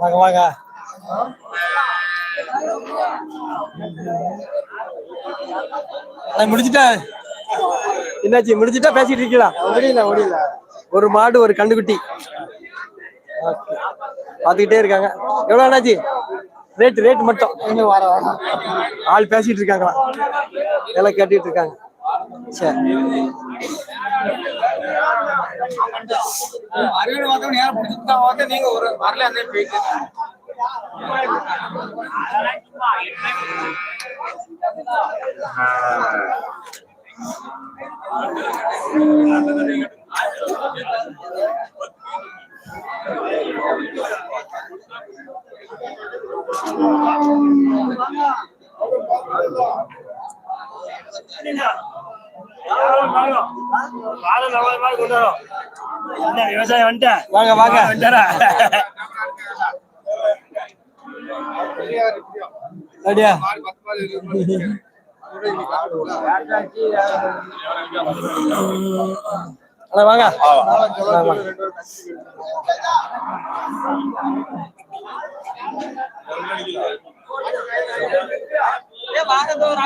வாங்க வாங்க. அண்ணா, முடிச்சிட்டா என்னாச்சு முடிச்சிட்டா பேசிட்டு இருக்கீங்களா? முடியல முடியல. ஒரு மாடு ஒரு கண்டுக்குட்டி Okay. பாத்துக்கிட்டே இருக்காங்க. எவ்வளவு அண்ணாச்சி? ரேட் ரேட் மட்டும். இன்னும் வர வர. ஆள் பேசிட்டு இருக்காங்களா? எல்லாம் கேட்டுட்டு இருக்காங்க. சரி. நீங்க ஒரு வரல அந்த போயிட்டு விவசாயம் வந்துட்டேன் வாங்க வாங்க வந்துட்டாரா அப்படியா அண்ணா வாங்க வாங்க, வாங்க.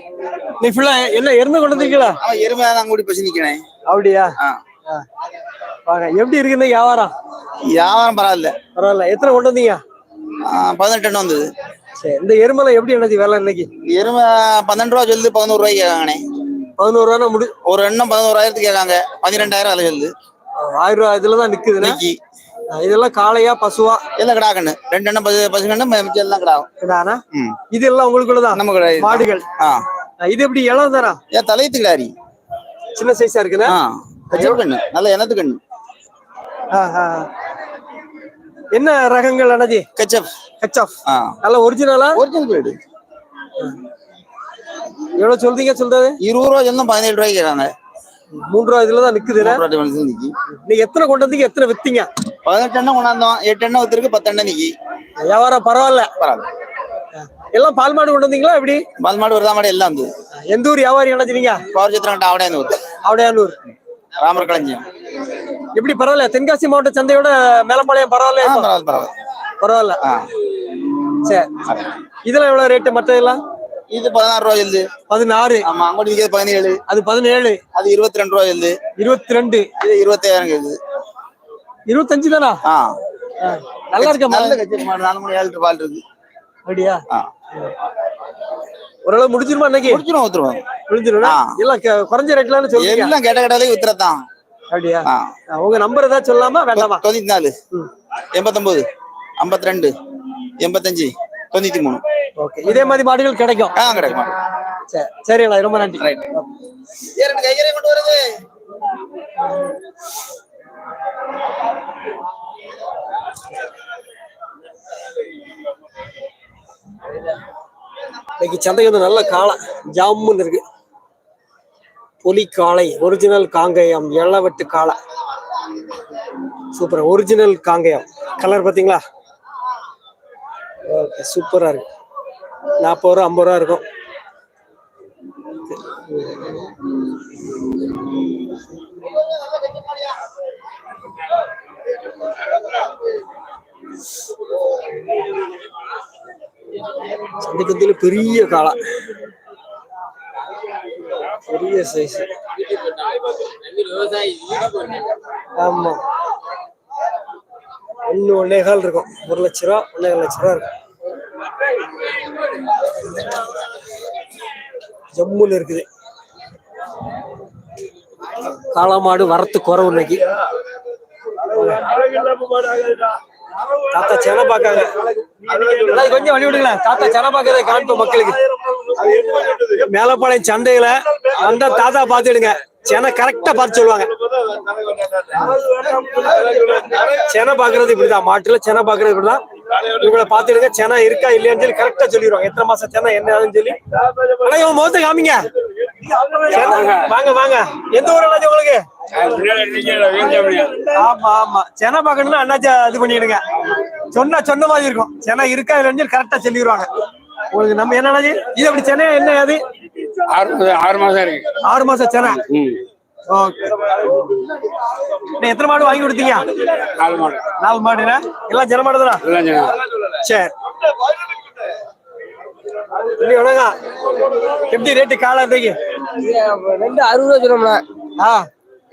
நீ ஃபுல்லா என்ன எருந்து கொண்டு வந்திருக்கீங்களா? எருமை தான் கூடி பசி நிக்கிறேன் அப்படியா. வாங்க எப்படி இருக்கு இந்த வியாபாரம்? வியாபாரம் பரவாயில்ல. பரவாயில்ல. எத்தனை கொண்டு வந்தீங்க? பதினெட்டு எண்ணம் வந்தது. சரி இந்த எருமலை எப்படி என்னது வேலை இன்னைக்கு? எருமை பன்னெண்டு ரூபா சொல்லுது பதினோரு ரூபாய்க்கு கேட்காங்கண்ணே பதினோரு ரூபா முடி ஒரு எண்ணம் பதினோராயிரத்துக்கு கேட்காங்க பன்னிரெண்டாயிரம் அதில் சொல்லுது. ஆயிரம் ரூபா இதுலதான் நிக்குதுண்ணே இன்னைக்கு. ஆ, இதெல்லாம் காளையா பசுவா? எல்லாம் கிடாக்கண்ணு ரெண்டு எண்ணம் பசு பசு எண்ணம் மிச்சம் எல்லாம் கிடாகும் ம். இது எல்லாம் உங்களுக்குள்ளதான் நம்ம மாடுகள். ஆ, இது எப்படி இளம் தானா? ஏன் தலையத்து கிடாரி சின்ன சைஸா பச்சை கண்ணு நல்ல எண்ணத்து கண்ணு. என்ன ரகங்கள் அண்ணாஜி? கச்சப். ஆ. நல்ல ஒரிஜினலா ஒரிஜினல் பிளேடு எவ்வளவு சொல்றீங்க சொல்றது? இருபது ரூபா சொன்னா பதினேழு ரூபாய்க்கு கேட்காங்க மூன்று ரூபா இதுலதான் நிக்குதுண்ணே? மூன்று ரூபா difference நிக்கி. நீங்க எத்தனை கொண்டு வந்தீங்க எத்தனை வித்தீங்க? பதினெட்டு எண்ணம் கொண்டாந்தோம் எட்டு எண்ணம் ஒருத்தருக்கு பத்து எண்ணம் நிக்கி. வியாபாரம் பரவாயில்ல. பரவாயில்ல. எல்லாம் பால் மாடு கொண்டு வந்தீங்களா? எப்படி? பால் மாடு வருதா மாடு எல்லாம் வந்து. எந்த ஊர் வியாபாரி அணைச்சிருங்க பவர் சித்திரம் ஆவடையா வருது அவடையானூர் ராமர் களஞ்சியம் எப்படி பரவாயில்ல. தென்காசி மாவட்ட சந்தையோட மேலம்பாளையம் பரவாயில்ல? பரவாயில்ல. பரவாயில்ல. சரி இதெல்லாம் எவ்வளவு ரேட்டு மற்றதெல்லாம் இது பதினாறு ரூபா சொல்லுது பதினாறு. ஆமா அங்கோட்டு விற்கிறது பதினேழு. அது பதினேழு. அது இருபத்தி ரெண்டு ரூபா சொல்லுது இருபத்தி ரெண்டு இது இருபத்தாயிரம் கேக்குது. இருபத்தஞ்சு தானா நல்லா இருக்க நல்ல கச்சேரி மாடு. நாலு மணி ஏழு பால் இருக்கு. அப்படியா? ஓரளவு முடிச்சிருமா இன்னைக்கு? முடிச்சிடும் ஊத்துருவோம். முடிஞ்சிடும் ஆ. எல்லாம் குறைஞ்ச ரேட்லான்னு சொல்லுங்க எல்லாம் கேட்ட கேட்டாலே வித்துறதான் அப்படியா? உங்க நம்பர் ஏதாவது சொல்லலாமா வேண்டாமா? தொண்ணூத்தி நாலு. எண்பத்தொன்பது ஐம்பத்தி ரெண்டு எண்பத்தஞ்சு. தொண்ணூத்தி மூணு. ஓகே. இதே மாதிரி மாடுகள் கிடைக்கும்? ஆ கிடைக்கும் சரி சரி ரொம்ப நன்றி. ரைட். கொண்டு வருது. இன்னைக்கு சந்தை வந்து நல்ல காளை ஜாமுன்னு இருக்கு. புலி காளை ஒரிஜினல் காங்கேயம் எள்ளவெட்டு காளை. Super original Kangeyam. கலர் பாத்தீங்களா ஓகே சூப்பராக இருக்கு. நாற்பது ரூபா ஐம்பது ரூபா இருக்கும். சந்தைக்கு பெரிய காளை பெரிய சைஸ் ஆமா. ஒண்ணு ஒன்னே கால் இருக்கும். ஒரு லட்ச ரூபா ஒன்னே லட்ச ரூபா இருக்கும். ஜம்முல இருக்குது. காளமாடு வரத்து குறவு இன்னைக்கு. தாத்தா சென பாக்காங்க கொஞ்சம் வழி விடுங்களேன் தாத்தா சென பாக்கதை காண்போம் மக்களுக்கு. மேலப்பாளையம் சந்தையில அந்த தாத்தா பாத்துடுங்க சென கரெக்டா பார்த்து சொல்லுவாங்க. சென பாக்குறது இப்படிதான். மாட்டுல சென பாக்குறது இப்படிதான். இவங்கள பாத்துடுங்க சென இருக்கா இல்லையான்னு சொல்லி கரெக்டா சொல்லிடுவாங்க. எத்தனை மாசம் சென என்ன சொல்லி. ஆனா இவன் முகத்தை காமிங்க. வாங்க வாங்க. எந்த ஊர் அண்ணாச்சி உங்களுக்கு? ஆமா ஆமா. சென பாக்கணும்னா அண்ணாச்சி இது பண்ணிடுங்க. சொன்னா சொன்ன மாதிரி இருக்கும். சென இருக்கா இல்லைன்னு சொல்லி கரெக்டா சொல்லிடுவாங்க. உங்களுக்கு நம்ம என்ன அண்ணாச்சி இது அப்படி சென்னை? என்ன அது? ஆறு மாசம் ஆறு மாசம் இருக்கு. ஆறு மாசம் சென ம். ஓகே. எத்தனை மாடு வாங்கி கொடுத்தீங்க? நாலு மாடு. நாலு மாடுனா எல்லாம் ஜன மாடு தானா? சரி. எப்படி ரேட்டு காலை இன்றைக்கு ரெண்டு அறுபது ரூபா சொன்னோம்னா ஆ.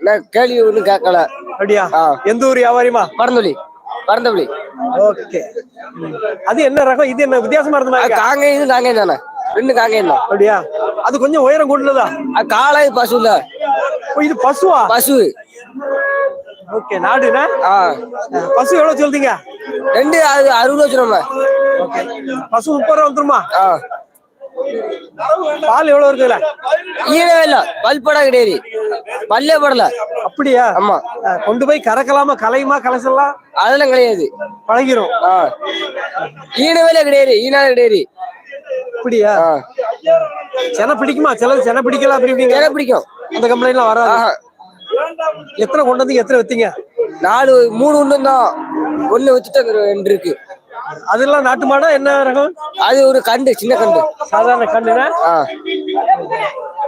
நான் கேள்வி ஒன்றும் கேட்கல. அப்படியா. எந்த ஊர் வியாபாரிமா பரந்தொலி. பரந்தொலி ஓகே. அது என்ன ரகம்? இது என்ன வித்தியாசமா இருந்த மாதிரி இருக்கா? காங்கேயம் இது காங்கேயம் தானே? ரெண்டு காங்கேயம் தான். அப்படியா? அது கொஞ்சம் உயரம் கூடுதலா? அது காளை பசு இல்ல ஓ, இது பசுவா? பசு. ஓகே நாடுனா? பசு எவ்வளவு சொல்றீங்க? ரெண்டு அது அறுபது ரூபா சொன்னோம்னா ஓகே. பசு முப்பது ரூபா வந்துருமா? பால் எவ்வளவு இருக்குதுல? ஈரவே இல்ல. பல் படம் கிடையாது. பல்லே படல. அப்படியா? ஆமா. கொண்டு போய் கறக்கலாமா? கலையுமா கலசலாம் அதெல்லாம் கிடையாது. பழகிரும். ஈனவேல கிடையாது. ஈனால கிடையாது. அப்படியா? சென பிடிக்குமா? சிலது சென பிடிக்கல அப்படி இப்படிங்க? எனக்கு பிடிக்கும். அந்த கம்ப்ளைண்ட்லாம் வராது. எத்தனை கொண்டு வந்தீங்க எத்தனை வித்தீங்க? நாலு மூணு ஒன்று தான் ஒன்று வச்சுட்டு ரெண்டு இருக்கு. அதெல்லாம் நாட்டு மாடா? என்ன ரகம்? அது ஒரு கண்டு சின்ன கண்டு. சாதாரண கண்ணுனா ஆ.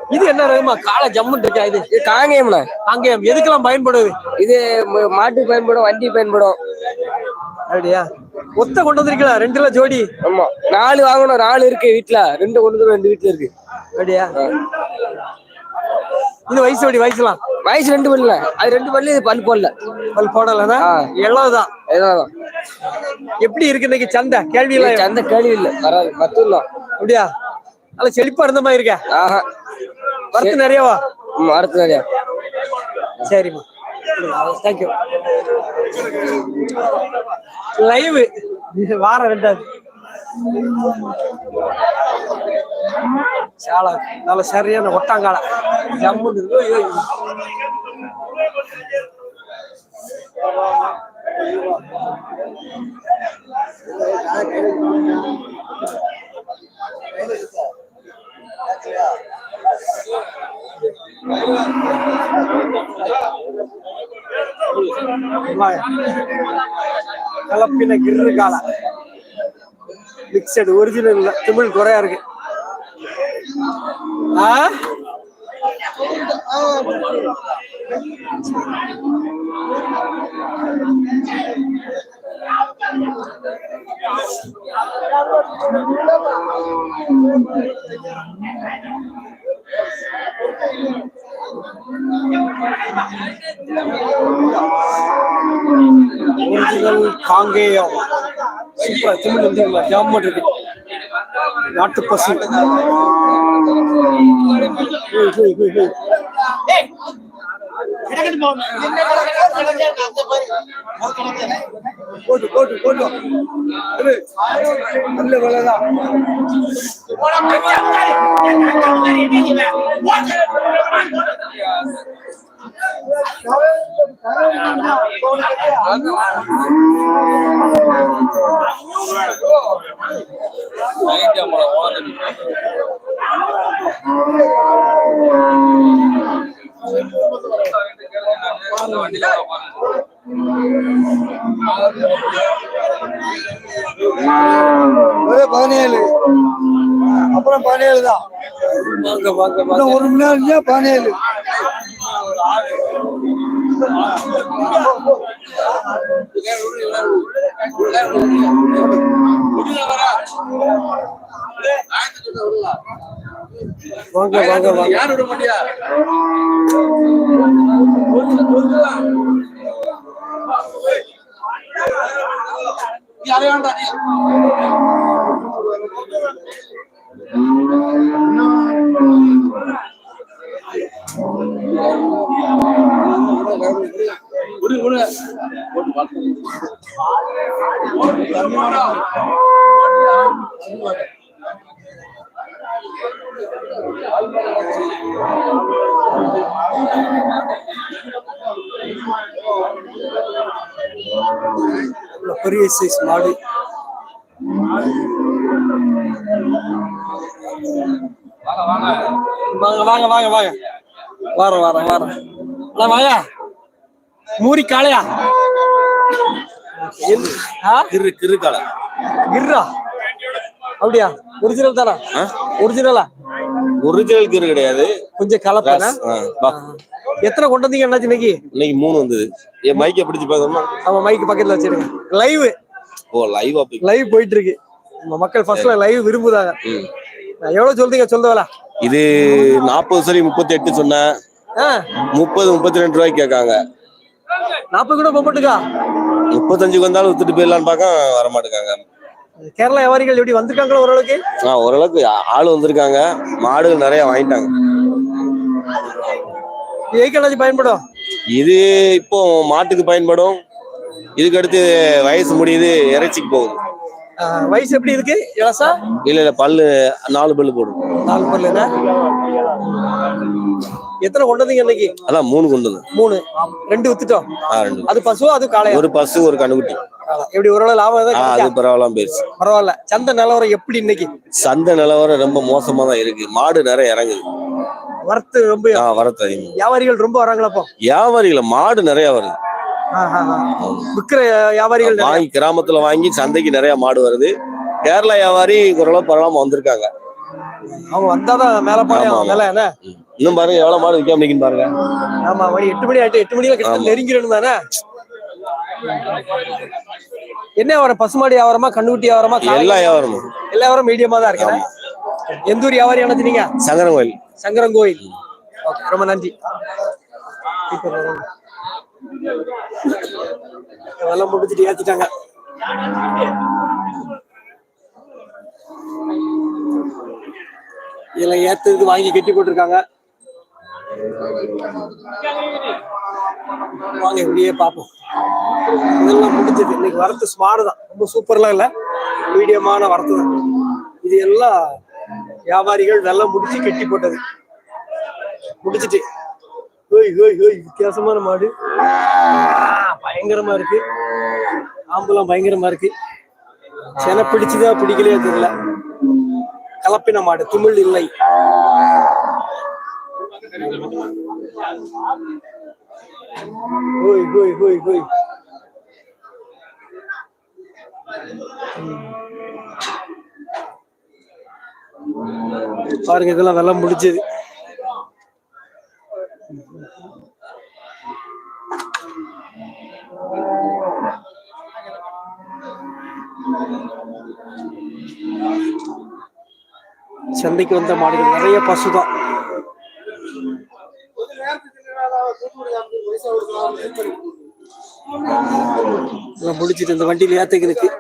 இது என்ன ரகமா? காலை ஜம்முன்னு இருக்கா இது? இது காங்கேயம்ண்ணா. அங்கே எதுக்கெல்லாம் பயன்படுது? இது ம- மாட்டுக்கு பயன்படும் வண்டி பயன்படும். அப்படியா? ஒத்த கொண்டு வந்திருக்கலாம் ரெண்டுல ஜோடி? ஆமா. நாலு வாங்கணும் நாலு இருக்கு வீட்டுல ரெண்டு கொண்டு வந்து ரெண்டு வீட்டுல இருக்கு. அப்படியா? இது வயசு ஜோடி வயசுலாம்? வயசு ரெண்டு பல்ல அது ரெண்டு பல்லு இது பல் போடல. பல் போடலன்னா? ஆ. எவ்வளவுதான் ஏதாவது எப்படி இருக்கு இன்னைக்கு சந்தை? கேள்வி எல்லாம் சந்தை கேள்வி இல்ல. வராது. தான் அப்படியா? நல்ல செழிப்பா இருந்த மாதிரி இருக்க. ஆஹா. வரத்து நிறையவா அடுத்து நிறையா. சரிம்மா. தேங்க்யூ லைவ் வாரம் ரெண்டாவது. சாலா நல்ல சரியான ஒட்டாங்கால ஜம்முன்னு இருக்கு. ஐயோ, ஐயோ. வாங்க. கலப்பின கிர்ரு கால மிக்சடு ஒரிஜினல் இல்ல தமிழ் குறையா இருக்கு. ஆ? ஒரிஜினல் காங்கேயம் சூப்பரா தமிழ் வந்து ஜாமட் இருக்கு நாட்டு பசு. போட்டு போட்டு போட்டு. நல்ல பதினேழு. அப்புறம் பதினேழு தான். ஒரு மணி நேரம் பதினேழு. வாங்க வாங்க வாங்க. பெரிய சைஸ் மாடு. வாங்க வாங்க வாங்க வாங்க. வாரம் வாரம் வாரம் அண்ணா வாங்க மூரி காளையா ஆ? கிரு கிருக்கால கிர்ரா அப்படியா? ஒரிஜினல் தானா? ஒரிஜினலா ஒரிஜினல் கிரு கிடையாது. கொஞ்சம் வா. எத்தனை கொண்டு வந்தீங்க அண்ணாச்சி இன்னைக்கு? இன்னைக்கு மூணு வந்தது. என் மைக்கை பிடிச்சு பார்த்தோம்னா நம்ம மைக்கு பக்கத்துல வச்சிருங்க. லைவ் ஓ லைவ் அப்படி லைவ் போயிட்டு இருக்கு நம்ம மக்கள் ஃபர்ஸ்ட்ல லைவ் விரும்புதாங்க. எவ்வளவு சொல்றீங்க? சொல்லுவலா இது நாற்பது சரி முப்பத்தி எட்டு சொன்னேன் முப்பது முப்பத்தி ரெண்டு ரூபாய்க்கு கேட்காங்க. நாற்பது கூட போட்டுக்கா முப்பத்தஞ்சுக்கு வந்தாலும் வித்துட்டு போயிடலான்னு பார்க்க வர மாட்டேங்காங்க கேரளா வியாபாரிகள் எப்படி வந்திருக்காங்களோ ஓரளவுக்கு? ஆ ஓரளவுக்கு ஆள் வந்திருக்காங்க. மாடுகள் நிறைய வாங்கிட்டாங்க. ஏக்கலாச்சி பயன்படும். இது இப்போ மாட்டுக்கு பயன்படும். இதுக்கு அடுத்து வயசு முடியுது இறைச்சிக்கு போகுது. வயசு எப்படி இருக்கு? இளசா இல்ல இல்ல பல்லு நாலு பல்லு போடும் நாலு பல்லுனா எத்தனை கொண்டு வந்தீங்க இன்னைக்கு? அதான் மூணு கொண்டு வந்து மூணு ரெண்டு வித்துட்டோம் ஆ ரெண்டு. அது பசுவா அது காளையா? ஒரு பசு ஒரு கண்ணுக்குட்டி. எப்படி ஓரளவு லாபம் ஆ ஏதாவது அது கிடைச்சா? பரவாயில்லாம போயிருச்சு. பரவாயில்ல. சந்தை நிலவரம் எப்படி இன்னைக்கு? சந்தை நிலவரம் ரொம்ப மோசமா தான் இருக்கு. மாடு நிறைய இறங்குது. வரத்து ரொம்ப ஆ வரத்து அதிகம். வியாபாரிகள் ரொம்ப வராங்களா அப்போ? வியாபாரிகள மாடு நிறைய வருது. விக்கிற வியாபாரிகள் நிறைய. வாங்கி கிராமத்துல வாங்கி சந்தைக்கு நிறைய மாடு வருது. கேரளா வியாபாரி ஓரளவு பரவாயில்லாம வந்திருக்காங்க. அவங்க வந்தாதான் மேல ஆமா, ஆமா. மேல என்ன? ம். இன்னும் பாருங்க எவ்வளவு மாடு விற்காம நிக்குன்னு பாருங்க. ஆமா மணி எட்டு மணி ஆயிட்டு எட்டு மணில கிட்ட. நெருங்கிடணும் தானே? என்ன வியாபாரம்? பசுமாடி வியாபாரமா கண்ணுக்குட்டி வியாபாரமா எல்லா வியாபாரமும். எல்லா வியாபாரம் மீடியமா தான் இருக்கு எந்த ஊர் வியாபாரி அணைச்சினீங்க சங்கரன் கோயில். சங்கரன் கோயில். ரொம்ப நன்றி. அதெல்லாம் முடிச்சுட்டு ஏத்திட்டாங்க. இதெல்லாம் ஏத்துறது வாங்கி கட்டி போட்டிருக்காங்க. வாங்க இப்படியே பார்ப்போம். இதெல்லாம் முடிஞ்சது. இன்னைக்கு வரத்து ஸ்மார்ட் தான். ரொம்ப சூப்பர்லாம் இல்ல. மீடியமான வரத்து தான். இது எல்லாம் வியாபாரிகள் வெள்ளம் முடிச்சு கட்டி போட்டது. முடிச்சிட்டு ஹோய் ஹோய் ஹோய் வித்தியாசமான மாடு. பயங்கரமா இருக்கு. ஆம்புலாம் பயங்கரமா இருக்கு. சென பிடிச்சுதா பிடிக்கலையா தெரியல. கலப்பின மாடு துமிழ் இல்லை. ஹோய் ஹோய் ஹோய் ஹோய். பாருங்க இதெல்லாம் வெள்ளம் முடிச்சது சந்தைக்கு வந்த மாடுகள் நிறைய பசுதான் எல்லாம் முடிச்சிட்டு இந்த வண்டியில ஏத்துக்கிறதுக்கு.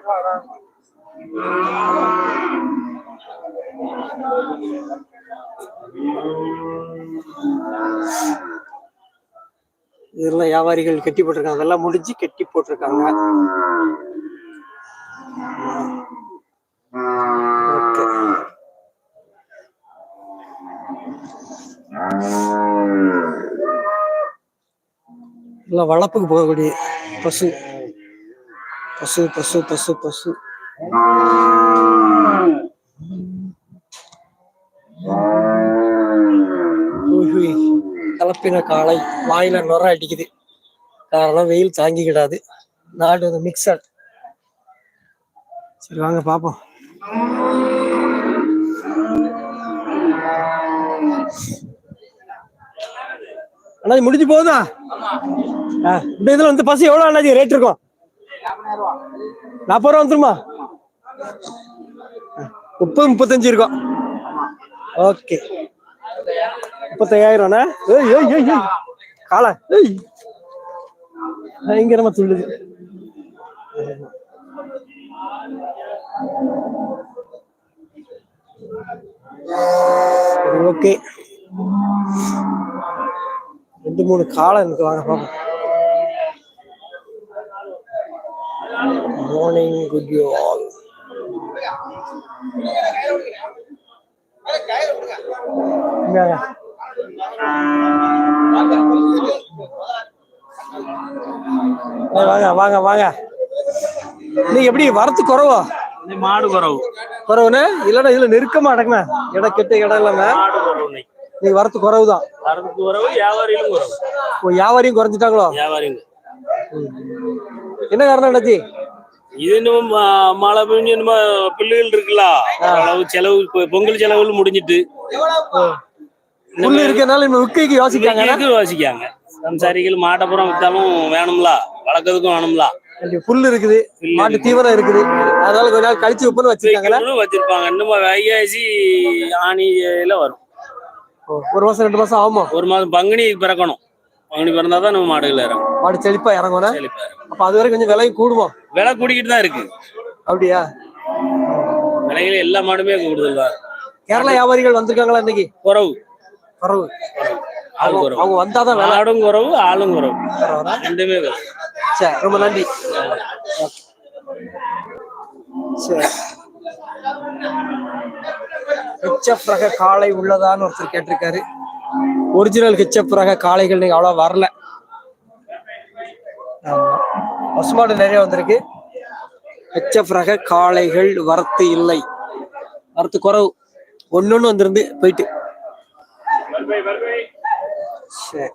இதெல்லாம் வியாபாரிகள் கட்டி போட்டிருக்காங்க. அதெல்லாம் முடிஞ்சு கட்டி போட்டிருக்காங்க. எல்லாம் வளர்ப்புக்கு போகக்கூடிய பசு. பசு பசு பசு பசு. கலப்பின காளை வாயில நுர அடிக்குது. காரணம் வெயில் தாங்கிக்கிடாது. நாடு வந்து மிக்சர் சரி வாங்க பாப்போம். அண்ணாஜி முடிஞ்சு போகுதா? ஆ, இந்த இதுல வந்து பசு எவ்வளவு அண்ணாஜி ரேட் இருக்கும்? நாற்பது ரூபா வந்துருமா? முப்பது முப்பத்தஞ்சு இருக்கும். ஓகே. முப்பத்தையாயிரம்ண்ணா ஏய் ஏய் ஏய் ஏய். காளை ஏய். பயங்கரமா துள்ளுது? ஓகே. ரெண்டு மூணு காலம் எனக்கு வாங்க பாப்போம். யூ ஆல் இந்தாங்க ஏய், வாங்க. வாங்க வாங்க நீங்க எப்படி வரத்து குறவோ? மாடு குறவு. குறவுன்னு? இல்லைன்னா இதுல நெருக்கமா அடக்குண்ணா இடம் கெட்ட இடம் இல்லாம. நீங்க வரத்து குறவு தான் குறவு வியாபாரிகளும் குறவு. வியாபாரியும் குறைஞ்சிட்டாங்களோ? வியாபாரிங்க என்ன காரணம் என்னாச்சு இது இன்னும் மழை பெஞ்சு இன்னும் பிள்ளைகள் இருக்குல்ல? அளவு செலவு பொங்கல் செலவுகள் முடிஞ்சிட்டு. புல்லு இருக்கனால இன்னும் விக்கைக்கு யோசிக்காங்க வாசிக்காங்க சம்சாரிகள் மாட்டப்புறம் வித்தாலும் வேணும்ல? வளர்க்கறதுக்கும் வேணும்ல? புல்லு இருக்குது மாட்டு தீவனம் இருக்குது. அதனால கொஞ்ச நாள் கழிச்சு விப்புன்னு வச்சிருக்காங்களா வைக்கணும்னு வச்சிருப்பாங்க. இன்னும் வைகாசி ஆணியில வரும். ஒரு மாசம் ரெண்டு மாசம் ஆகுமா? ஒரு மாதம் பங்குனி பிறக்கணும். பங்குனி பிறந்தாதான் நம்ம மாடுகள் இறங்கும் மாடு செழிப்பா இறங்கும்னா செழிப்பா இருக்கும். அப்ப அது வரை கொஞ்சம் விலையும் கூடுமா விலை கூடிக்கிட்டு தான் இருக்கு. அப்படியா? விலைகள் எல்லா மாடுமே கூடுதல் தான். கேரளா வியாபாரிகள் வந்திருக்காங்களா இன்னைக்கு? குறவு. குறவு. அவங்க வந்தாதான் விலை. மாடும் குறவு ஆளும் குறவு. ரெண்டுமே. சரி ரொம்ப நன்றி. சரி ஹெச்எஃப் ரக காளை உள்ளதான்னு ஒருத்தர் கேட்டிருக்காரு. ஒரிஜினல் ஹெச்எப் ரக காளைகள் நீங்கள் அவ்வளோ வரல. பசுமாடு நிறைய வந்திருக்கு. ஹெச்எஃப் ரக காளைகள் வரத்து இல்லை. வரத்து குறவு. ஒன்னொன்னு வந்திருந்து போயிட்டு. சரி.